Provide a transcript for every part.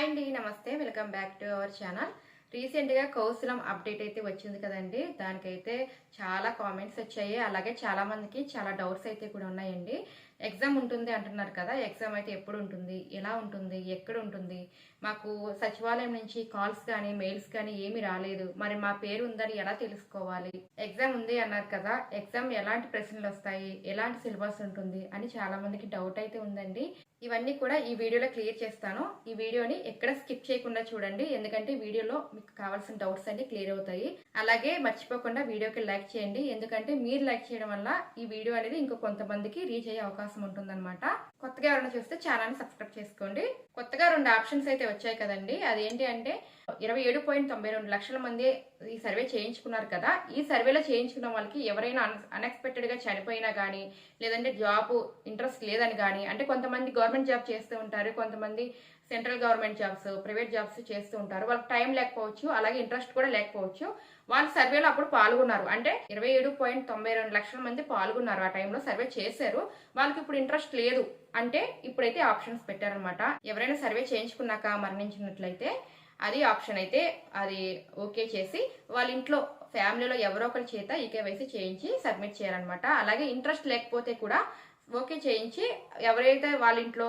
Hi అండి నమస్తే. Welcome back to our channel. రీసెంట్గా కౌశలం అప్డేట్ అయితే వచ్చింది కదండి. దానికైతే చాలా కామెంట్స్ వచ్చాయి. అలాగే చాలామందికి చాలా డౌట్స్ అయితే కూడా ఉన్నాయండి. ఎగ్జామ్ ఉంటుంది అంటున్నారు కదా. ఎగ్జామ్ అయితే ఎప్పుడు ఉంటుంది? ఎలా ఉంటుంది? ఎక్కడ ఉంటుంది? మాకు సచివాలయం నుంచి కాల్స్ కానీ మెయిల్స్ కానీ ఏమీ రాలేదు. మరి మా పేరు ఉందని ఎలా తెలుసుకోవాలి? ఎగ్జామ్ ఉంది అన్నారు కదా. ఎగ్జామ్ ఎలాంటి ప్రశ్నలు వస్తాయి? ఎలాంటి సిలబస్ ఉంటుంది? అని చాలామందికి డౌట్ అయితే ఉందండి. ఇవన్నీ కూడా ఈ వీడియోలో క్లియర్ చేస్తాను. ఈ వీడియోని ఎక్కడ స్కిప్ చేయకుండా చూడండి. ఎందుకంటే వీడియోలో మీకు కావాల్సిన డౌట్స్ అన్ని క్లియర్ అవుతాయి. అలాగే మర్చిపోకుండా వీడియోకి లైక్ చేయండి. ఎందుకంటే మీరు లైక్ చేయడం వల్ల ఈ వీడియో అనేది ఇంకో కొంతమందికి రీచ్ అయ్యే అవకాశం ఉంటుందన్నమాట. కొత్తగా ఎవరైనా చూస్తే ఛానల్ని సబ్స్క్రైబ్ చేసుకోండి. కొత్తగా రెండు ఆప్షన్స్ అయితే వచ్చాయి కదండి. అదేంటి అంటే ఇరవై ఏడు పాయింట్ తొంభై రెండు లక్షల మంది ఈ సర్వే చేయించుకున్నారు కదా. ఈ సర్వేలో చేయించుకున్న వాళ్ళకి ఎవరైనా అన్ఎక్స్పెక్టెడ్గా చనిపోయినా కానీ లేదంటే జాబ్ ఇంట్రెస్ట్ లేదని కానీ అంటే కొంతమంది గవర్నమెంట్ గవర్నమెంట్ జాబ్ చేస్తూ ఉంటారు. కొంతమంది central government jobs private jobs చేస్తూ ఉంటారు. వాళ్ళకి టైం లేకపోవచ్చు అలాగే ఇంట్రెస్ట్ కూడా లేకపోవచ్చు. వాళ్ళు సర్వేలో అప్పుడు పాల్గొన్నారు. అంటే ఇరవై ఏడు పాయింట్ తొంభై రెండు లక్షల మంది పాల్గొన్నారు ఆ టైంలో సర్వే చేశారు. వాళ్ళకి ఇప్పుడు ఇంట్రెస్ట్ లేదు. అంటే ఇప్పుడైతే ఆప్షన్స్ పెట్టారనమాట ఎవరైనా సర్వే చేయించుకున్నాక మరణించినట్లయితే అది ఆప్షన్ అయితే అది ఓకే చేసి వాళ్ళ ఇంట్లో ఫ్యామిలీలో ఎవరో ఒకరి చేత ఈకేవైసీ చేయించి సబ్మిట్ చేయాలన్నమాట. అలాగే ఇంట్రెస్ట్ లేకపోతే కూడా ఓకే చేయించి ఎవరైతే వాళ్ళ ఇంట్లో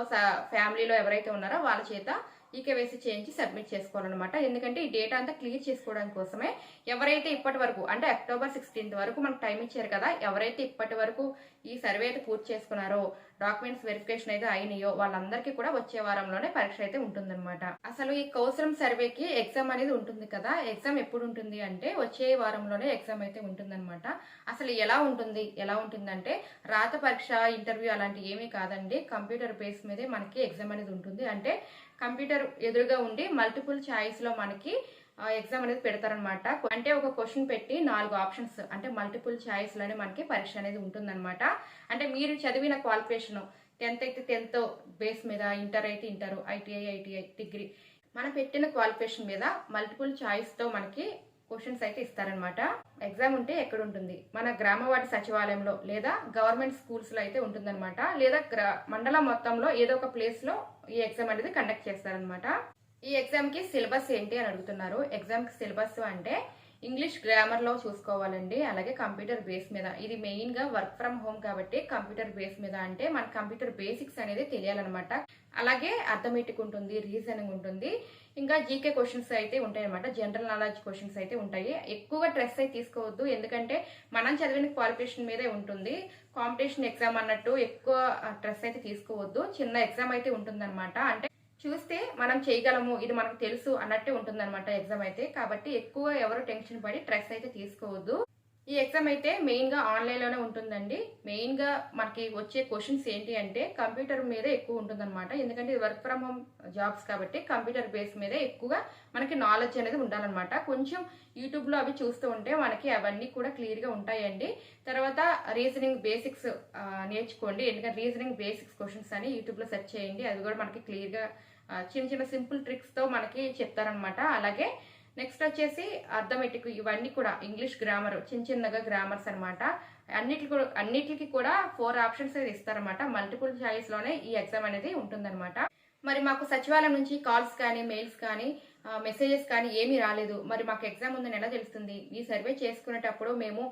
ఫ్యామిలీలో ఎవరైతే ఉన్నారో వాళ్ళ చేత ఈకేవైసీ చేయించి సబ్మిట్ చేసుకోవాలన్నమాట. ఎందుకంటే ఈ డేటా అంతా క్లియర్ చేసుకోవడం కోసమే ఎవరైతే ఇప్పటి వరకు అంటే అక్టోబర్ సిక్స్టీన్త్ వరకు మనకు టైం ఇచ్చారు కదా ఎవరైతే ఇప్పటి వరకు ఈ సర్వే అయితే పూర్తి చేసుకున్నారో డాక్యుమెంట్స్ వెరిఫికేషన్ అయితే అయినాయో వాళ్ళందరికీ కూడా వచ్చే వారంలోనే పరీక్ష అయితే ఉంటుందన్నమాట. అసలు ఈ కౌసరం సర్వేకి ఎగ్జామ్ అనేది ఉంటుంది కదా ఎగ్జామ్ ఎప్పుడు ఉంటుంది అంటే వచ్చే వారంలోనే ఎగ్జామ్ అయితే ఉంటుందన్నమాట. అసలు ఎలా ఉంటుంది ఎలా ఉంటుందంటే రాత పరీక్ష ఇంటర్వ్యూ అలాంటి ఏమీ కాదండి. కంప్యూటర్ బేస్ మీదే మనకి ఎగ్జామ్ అనేది ఉంటుంది. అంటే కంప్యూటర్ ఎదురుగా ఉండి మల్టిపుల్ ఛాయిస్లో మనకి ఎగ్జామ్ అనేది పెడతారనమాట అంటే ఒక క్వశ్చన్ పెట్టి నాలుగు ఆప్షన్స్ అంటే మల్టిపుల్ ఛాయిస్లోనే మనకి పరీక్ష అనేది ఉంటుందన్నమాట. అంటే మీరు చదివిన క్వాలిఫికేషన్ టెన్త్ అయితే టెన్త్ బేస్ మీద ఇంటర్ అయితే ఇంటర్ ఐటీఐ ఐటీఐ డిగ్రీ మనం పెట్టిన క్వాలిఫికేషన్ మీద మల్టిపుల్ ఛాయిస్తో మనకి క్వశ్చన్స్ అయితే ఇస్తారనమాట ఎగ్జామ్ ఉంటే ఎక్కడ ఉంటుంది మన గ్రామవాడి సచివాలయంలో లేదా గవర్నమెంట్ స్కూల్స్లో అయితే ఉంటుందన్నమాట. లేదా మండలం మొత్తంలో ఏదో ఒక ప్లేస్లో ఈ ఎగ్జామ్ అనేది కండక్ట్ చేస్తారనమాట ఈ ఎగ్జామ్కి సిలబస్ ఏంటి అని అడుగుతున్నారు. ఎగ్జామ్కి సిలబస్ అంటే ఇంగ్లీష్ గ్రామర్లో చూసుకోవాలండి. అలాగే కంప్యూటర్ బేస్ మీద. ఇది మెయిన్గా వర్క్ ఫ్రమ్ హోమ్ కాబట్టి కంప్యూటర్ బేస్ మీద అంటే మన కంప్యూటర్ బేసిక్స్ అనేది తెలియాలన్నమాట. అలాగే అర్థమెటిక్ ఉంటుంది రీజనింగ్ ఉంటుంది. ఇంకా జీకే క్వశ్చన్స్ అయితే ఉంటాయి అనమాట జనరల్ నాలెడ్జ్ క్వశ్చన్స్ అయితే ఉంటాయి. ఎక్కువగా స్ట్రెస్ అయితే తీసుకోవద్దు. ఎందుకంటే మనం చదివిన క్వాలిఫికేషన్ మీదే ఉంటుంది. కాంపిటీషన్ ఎగ్జామ్ అన్నట్టు ఎక్కువ స్ట్రెస్ అయితే తీసుకోవద్దు. చిన్న ఎగ్జామ్ అయితే ఉంటుందన్నమాట. అంటే చూస్తే మనం చేయగలము ఇది మనకు తెలుసు అన్నట్టే ఉంటుందన్నమాట ఎగ్జామ్ అయితే. కాబట్టి ఎక్కువ ఎవరు టెన్షన్ పడి స్ట్రెస్ అయితే తీసుకోవద్దు. ఈ ఎగ్జామ్ అయితే మెయిన్గా ఆన్లైన్లోనే ఉంటుందండి. మెయిన్గా మనకి వచ్చే క్వశ్చన్స్ ఏంటి అంటే కంప్యూటర్ మీద ఎక్కువ ఉంటుందన్నమాట. ఎందుకంటే వర్క్ ఫ్రమ్ హోమ్ జాబ్స్ కాబట్టి కంప్యూటర్ బేస్ మీద ఎక్కువగా మనకి నాలెడ్జ్ అనేది ఉండాలన్నమాట. కొంచెం యూట్యూబ్లో అవి చూస్తూ ఉంటే మనకి అవన్నీ కూడా క్లియర్గా ఉంటాయండి. తర్వాత రీజనింగ్ బేసిక్స్ నేర్చుకోండి. ఎందుకంటే రీజనింగ్ బేసిక్స్ క్వశ్చన్స్ అని యూట్యూబ్లో సెర్చ్ చేయండి. అది కూడా మనకి క్లియర్గా చిన్న చిన్న సింపుల్ ట్రిక్స్తో మనకి చెప్తారనమాట అలాగే నెక్స్ట్ వచ్చేసి అర్థమెటిక్ ఇవన్నీ కూడా ఇంగ్లీష్ గ్రామర్ చిన్న చిన్నగా గ్రామర్స్ అనమాట అన్నిటి అన్నిటికి కూడా ఫోర్ ఆప్షన్స్ అయితే ఇస్తారనమాట మల్టిపుల్ చాయిస్లోనే ఈ ఎగ్జామ్ అనేది ఉంటుందన్నమాట. మరి మాకు సచివాలయం నుంచి కాల్స్ కానీ మెయిల్స్ కానీ మెసేజెస్ కానీ ఏమీ రాలేదు. మరి మాకు ఎగ్జామ్ ఉందని ఎలా తెలుస్తుంది? ఈ సర్వే చేసుకునేటప్పుడు మేము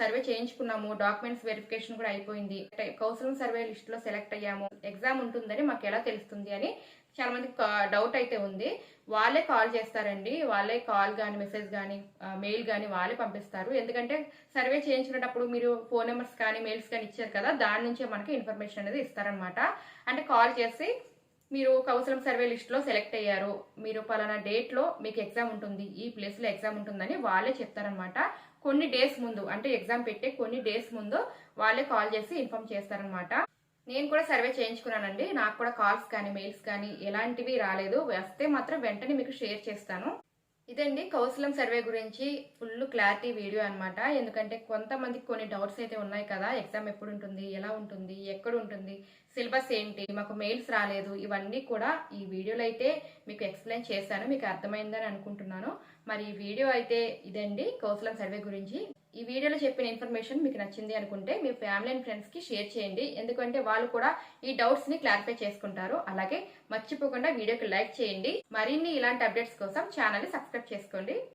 సర్వే చేయించుకున్నాము. డాక్యుమెంట్స్ వెరిఫికేషన్ కూడా అయిపోయింది. కౌన్సిలింగ్ సర్వే లిస్ట్లో సెలెక్ట్ అయ్యాము. ఎగ్జామ్ ఉంటుందని మాకు ఎలా తెలుస్తుంది అని చాలా మందికి డౌట్ అయితే ఉంది. వాళ్ళే కాల్ చేస్తారండి. వాళ్ళే కాల్ కానీ మెసేజ్ కానీ మెయిల్ కానీ వాళ్ళే పంపిస్తారు. ఎందుకంటే సర్వే చేయించుకునేటప్పుడు మీరు ఫోన్ నెంబర్స్ కానీ మెయిల్స్ కానీ ఇచ్చారు కదా దాని నుంచే మనకి ఇన్ఫర్మేషన్ అనేది ఇస్తారనమాట అంటే కాల్ చేసి మీరు కౌన్సిలం సర్వే లిస్ట్లో సెలెక్ట్ అయ్యారు. మీరు పలానా డేట్లో మీకు ఎగ్జామ్ ఉంటుంది. ఈ ప్లేస్లో ఎగ్జామ్ ఉంటుందని వాళ్ళే చెప్తారనమాట కొన్ని డేస్ ముందు అంటే ఎగ్జామ్ పెట్టే కొన్ని డేస్ ముందు వాళ్ళే కాల్ చేసి ఇన్ఫార్మ్ చేస్తారనమాట నేను కూడా సర్వే చేయించుకున్నానండి. నాకు కూడా కాల్స్ కానీ మెయిల్స్ కానీ ఎలాంటివి రాలేదు. వస్తే మాత్రం వెంటనే మీకు షేర్ చేస్తాను. ఇదండి కౌశలం సర్వే గురించి ఫుల్ క్లారిటీ వీడియో అనమాట ఎందుకంటే కొంతమందికి కొన్ని డౌట్స్ అయితే ఉన్నాయి కదా. ఎగ్జామ్ ఎప్పుడు ఉంటుంది? ఎలా ఉంటుంది? ఎక్కడ ఉంటుంది? సిలబస్ ఏంటి? మాకు మెయిల్స్ రాలేదు. ఇవన్నీ కూడా ఈ వీడియోలో అయితే మీకు ఎక్స్ప్లెయిన్ చేశాను. మీకు అర్థమైందని అనుకుంటున్నాను. మరి ఈ వీడియో అయితే ఇదండి. కౌశలం సర్వే గురించి. ఈ వీడియోలో చెప్పిన ఇన్ఫర్మేషన్ మీకు నచ్చింది అనుకుంటే మీ ఫ్యామిలీ అండ్ ఫ్రెండ్స్కి షేర్ చేయండి. ఎందుకంటే వాళ్ళు కూడా ఈ డౌట్స్ని క్లారిఫై చేసుకుంటారు. అలాగే మర్చిపోకుండా వీడియోకి లైక్ చేయండి. మరిన్ని ఇలాంటి అప్డేట్స్ కోసం ఛానల్ని సబ్స్క్రైబ్ చేసుకోండి.